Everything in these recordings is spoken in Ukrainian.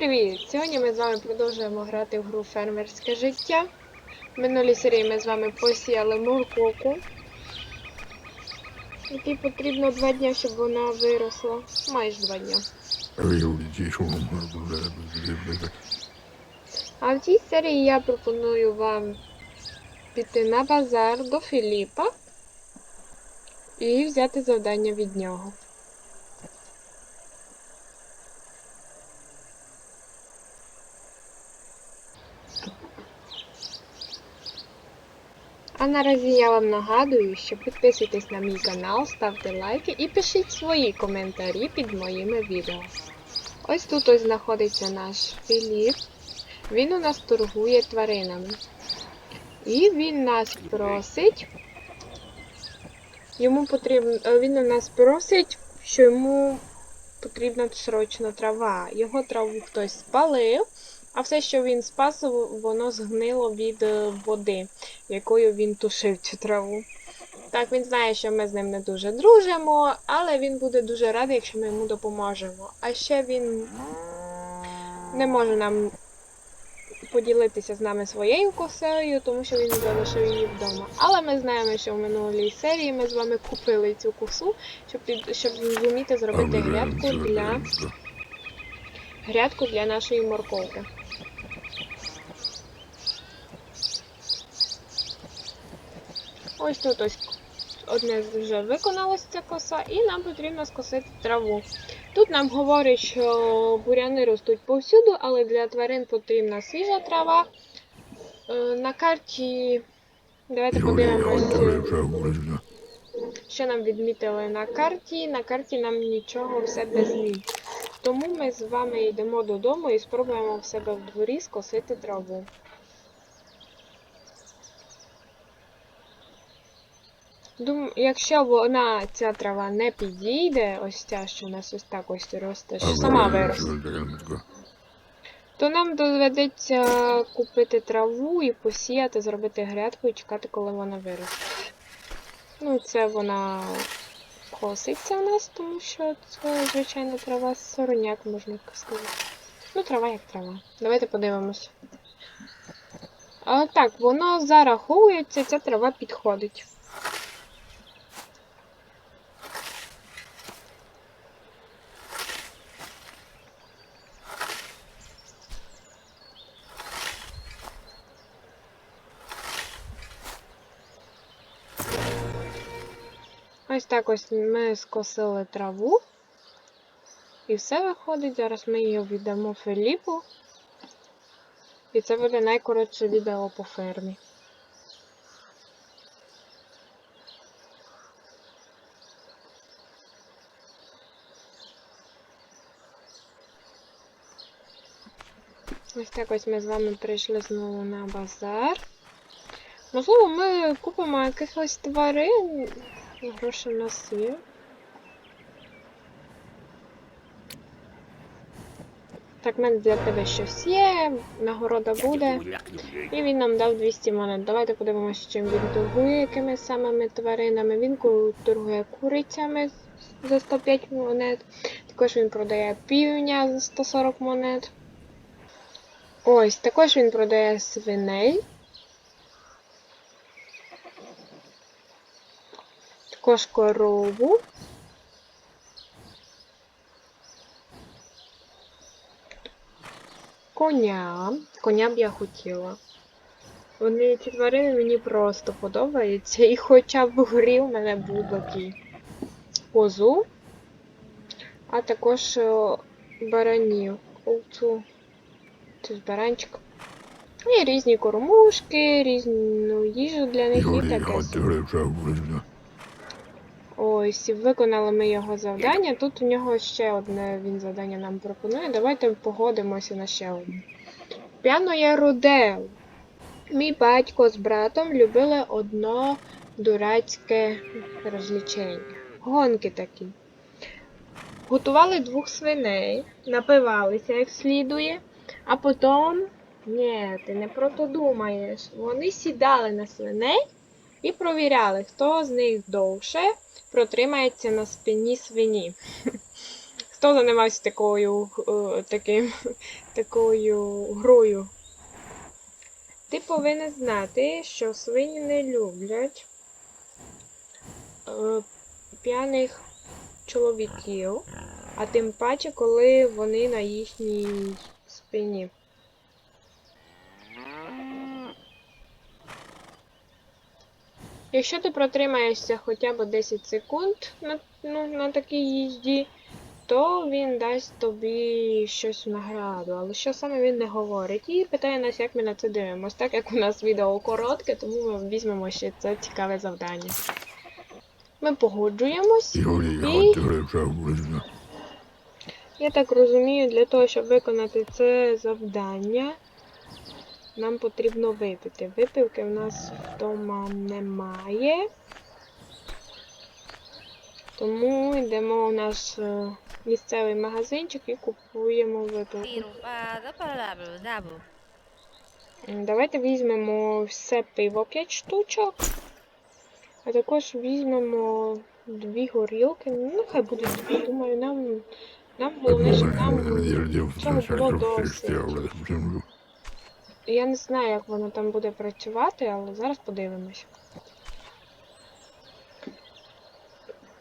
Привіт! Сьогодні ми з вами продовжуємо грати в гру Фермерське життя. В минулій серії ми з вами посіяли морковку. Якій потрібно два дні, щоб вона виросла. Майже два дні. А в цій серії я пропоную вам піти на базар до Філіпа і взяти завдання від нього. А наразі я вам нагадую, що підписуйтесь на мій канал, ставте лайки і пишіть свої коментарі під моїми відео. Ось тут ось знаходиться наш Філіп. Він у нас торгує тваринами. І він нас просить. Йому потрібно. е, Він у нас просить, що йому потрібна срочно трава. Його траву хтось спалив, а все, що він спас, воно згнило від е, води, якою він тушив цю траву. Так, він знає, що ми з ним не дуже дружимо, але він буде дуже радий, якщо ми йому допоможемо. А ще він не може нам поділитися з нами своєю косею, тому що він залишив її вдома. Але ми знаємо, що в минулій серії ми з вами купили цю косу, щоб, під- щоб зуміти зробити грядку для, грядку для нашої морковки. Ось тут ось одне вже виконалося ця коса, і нам потрібно скосити траву. Тут нам говорять, що буряни ростуть повсюду, але для тварин потрібна свіжа трава. Е, На карті. Давайте подивимося, що нам відмітили на карті. На карті нам нічого все без змін. Тому ми з вами йдемо додому і спробуємо в себе в дворі скосити траву. Дум, якщо вона, ця трава не підійде, ось ця, що у нас ось так ось росте, що сама виросте, то нам доведеться купити траву і посіяти, зробити грядку і чекати, коли вона виросте. Ну, це вона коситься у нас, тому що це звичайна трава сороняк, можна сказати. Ну, трава як трава. Давайте подивимось. А, так, воно зараховується, ця трава підходить. Ось так ось ми скосили траву. І все виходить. Зараз ми її віддамо Філіпу. І це буде найкоротше відео по фермі. Ось так ось ми з вами прийшли знову на базар. Можливо, ми купимо якихось тварин. Гроші в нас є. Так, в мене для тебе щось є, нагорода буде. І він нам дав 200 монет. Давайте подивимося, чим він торгує, якими самими тваринами. Він торгує курицями за 105 монет. Також він продає півня за 140 монет. Ось, також він продає свиней. Також корову. Коня. Коня б я хотіла. Вони ці тварини мені просто подобаються. І хоча б в грі у мене був такий козу, а також е, баранів. Овцу. Це ж баранчик. І різні кормушки, різну їжу для них і таке. Ось, виконали ми його завдання. Тут у нього ще одне він завдання нам пропонує. Давайте погодимося на ще одне. П'яно є Рудел. Мій батько з братом любили одно дурацьке розлічення. Гонки такі. Готували двох свиней, напивалися як слідує, а потім. Ні, ти не про то думаєш. Вони сідали на свиней і провіряли, хто з них довше протримається на спині свині. Хто займався такою, е, таким, такою грою? Ти повинен знати, що свині не люблять е, п'яних чоловіків, а тим паче, коли вони на їхній спині. Якщо ти протримаєшся хоча б 10 секунд на, ну, на такій їзді, то він дасть тобі щось в награду. Але що саме він не говорить? І питає нас, як ми на це дивимося. Так як у нас відео коротке, тому ми візьмемо ще це цікаве завдання. Ми погоджуємось. І я так розумію, для того, щоб виконати це завдання, нам потрібно випити. Випивки в нас вдома немає. Тому йдемо в наш е, місцевий магазинчик і купуємо випивку. Давайте візьмемо все пиво 5 штучок. А також візьмемо дві горілки. Ну, хай буде дві. Думаю, нам, нам головне, щоб нам цього було досить. Я не знаю, як воно там буде працювати, але зараз подивимось.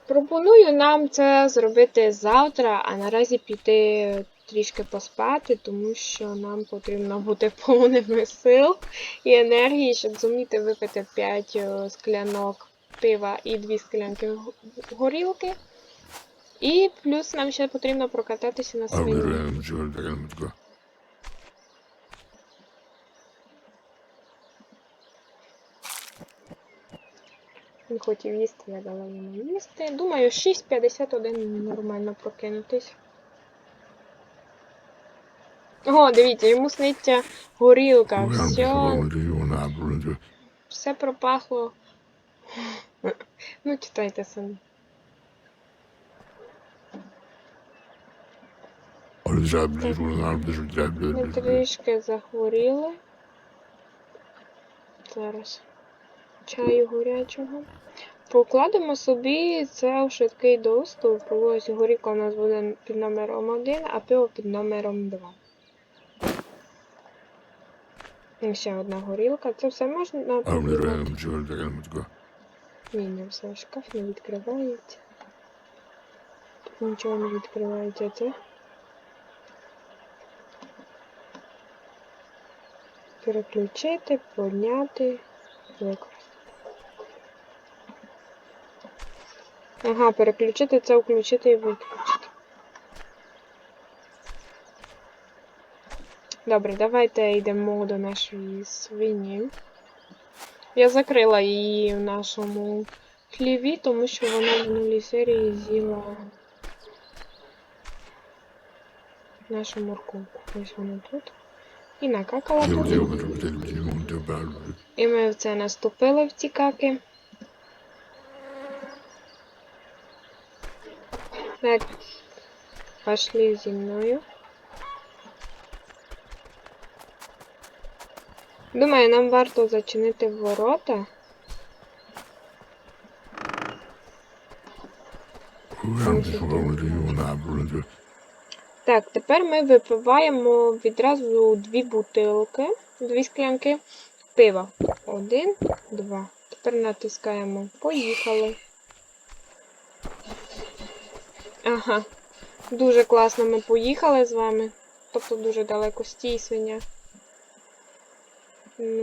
Пропоную нам це зробити завтра, а наразі піти трішки поспати, тому що нам потрібно бути повними сил і енергії, щоб зуміти випити 5 склянок пива і 2 склянки горілки. І плюс нам ще потрібно прокататися на свині. Він хотів їсти, я дала йому їсти. Думаю, 6.51 нормально прокинутись. О, дивіться, йому сниться горілка. Все, все пропахло. Ну, читайте самі. Ми трішки захворіли. Зараз. Чаю горячого. Покладемо собі це в швидкий доступ. Ось горілка у нас буде під номером 1, а пиво під номером 2. І ще одна горілка. Це все можна? Ні, не все. Шкаф не відкривається. Тут нічого не відкривається. Це. Переключити, подняти, використати. Ага, переключити це включити і виключити. Добре, давайте йдемо до нашої свині. Я закрила її в нашому хліві, тому що вона в минулій серії з'їла нашу морковку. Ось вона тут. І накакала тут. І ми в це наступили в ці каки. Так, пошли зі мною. Думаю, нам варто зачинити ворота. Так, тепер ми випиваємо відразу дві бутилки, дві склянки пива. Один, два. Тепер натискаємо. Поїхали. Ага. Дуже класно ми поїхали з вами. Тобто дуже далеко стій свиня.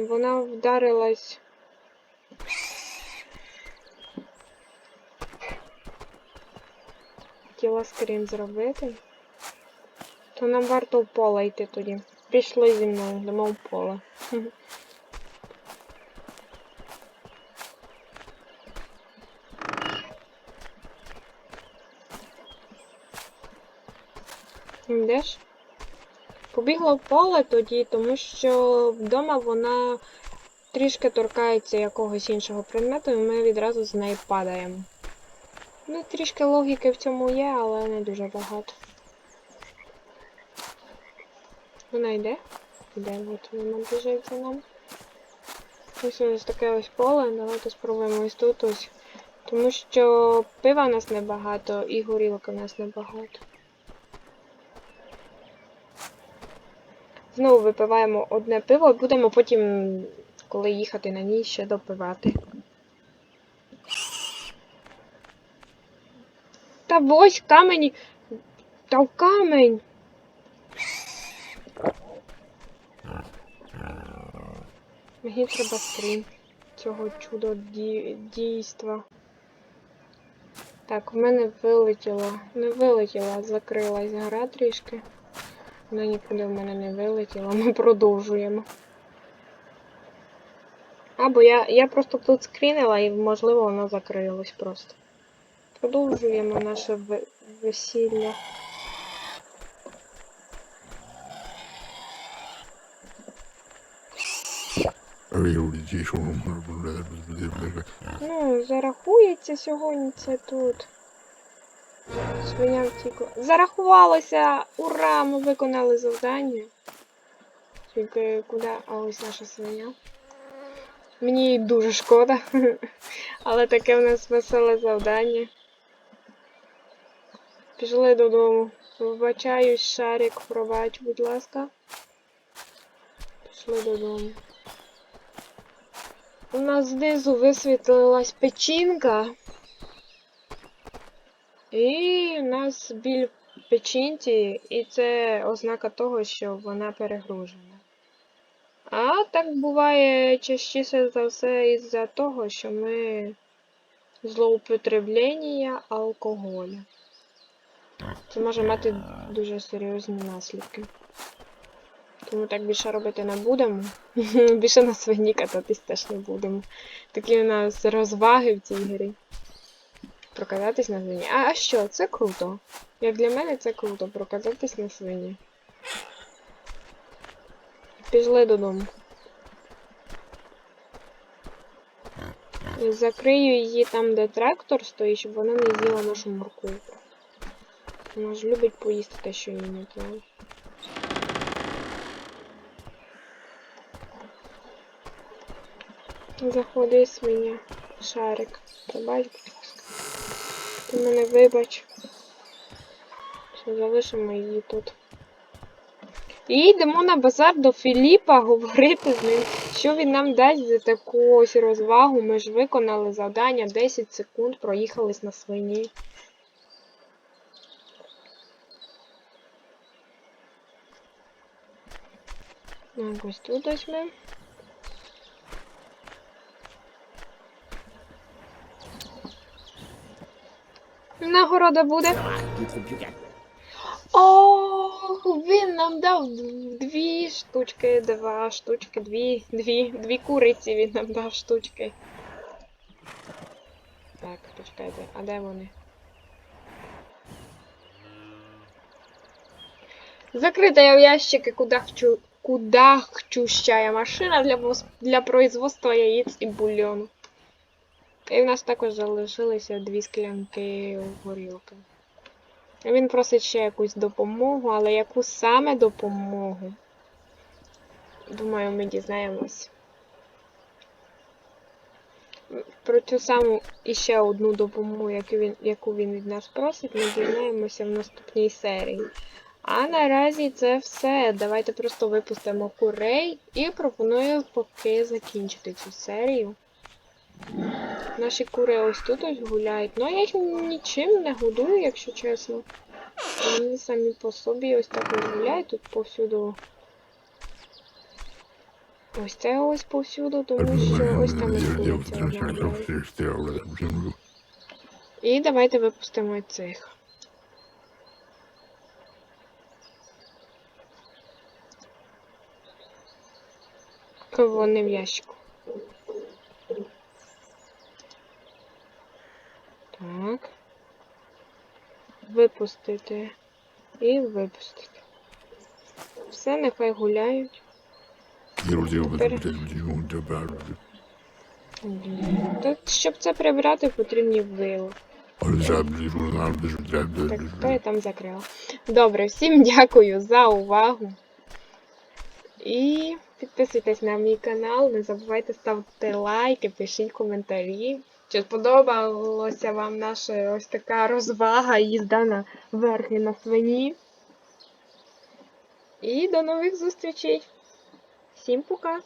Вона вдарилась. Хотіла скрін зробити. То нам варто в поле йти тоді. Пішли зі мною, йдемо в поле. Йдеш? Побігла в поле тоді, тому що вдома вона трішки торкається якогось іншого предмету, і ми відразу з неї падаємо. Ну, трішки логіки в цьому є, але не дуже багато. Вона йде? Йде, от вона біжить за нами. Ось ось таке ось поле, давайте спробуємо ось тут ось. Тому що пива в нас небагато і горілки в нас небагато. Знову випиваємо одне пиво і будемо потім, коли їхати на ній, ще допивати. Та ось камені. Та камень. Мені треба скрін цього чудо ді- дійства. Так, в мене вилетіла. Не вилетіла, а закрилась гра трішки. Вона нікуди в мене не вилетіла, ми продовжуємо. Або я, я просто тут скрінила і, можливо, воно закрилось просто. Продовжуємо наше весілля. Ну, зарахується сьогодні це тут. Свиня втікла. Зарахувалося! Ура! Ми виконали завдання. Тільки куди? А ось наша свиня. Мені її дуже шкода. Але таке в нас веселе завдання. Пішли додому. Вибачаюсь, шарик, пробач, будь ласка. Пішли додому. У нас знизу висвітлилась печінка. І у нас біль в печінці, і це ознака того, що вона перегружена. А так буває частіше за все із-за того, що ми злоупотреблення алкоголю. Це може мати дуже серйозні наслідки. Тому так більше робити не будемо. більше на свині кататись теж не будемо. Такі у нас розваги в цій грі. Прокататись на свині. А, а що? Це круто. Як для мене це круто, прокататись на свині. Пішли додому. Закрию її там, де трактор стоїть, щоб вона не з'їла нашу морковку. Вона ж любить поїсти те, що їй не треба. Заходи, свиня. Шарик. Ласка. Мене вибач. Все, залишимо її тут. І йдемо на базар до Філіпа говорити з ним, що він нам дасть за таку ось розвагу. Ми ж виконали завдання 10 секунд, проїхались на свині. Ось тут ось ми. Нагорода буде. Ох, він нам дав дві штучки, два штучки, дві, дві, дві куриці він нам дав штучки. Так, почекайте, а де вони? Закрита в ящики кудахчу, кудахчущая машина для, для производства яєць і бульйону. І в нас також залишилися дві склянки горілки. Він просить ще якусь допомогу, але яку саме допомогу? Думаю, ми дізнаємось. Про цю саму і ще одну допомогу, яку він, яку він від нас просить, ми дізнаємося в наступній серії. А наразі це все. Давайте просто випустимо курей і пропоную поки закінчити цю серію. Наші кури ось тут ось гуляють. Ну я їх нічим не годую, якщо чесно. Вони самі по собі ось так ось гуляють тут повсюду. Ось це ось повсюду, тому що ось там ось. І давайте випустимо цих. Вони в ящику. Так. Випустити. І випустити. Все, нехай гуляють. Тут, щоб це прибрати, потрібні вили. Так, хто я там закрила? Добре, всім дякую за увагу. І підписуйтесь на мій канал, не забувайте ставити лайки, пишіть коментарі. Чи сподобалася вам наша ось така розвага, їзда на верхи на свині? І до нових зустрічей. Всім пока!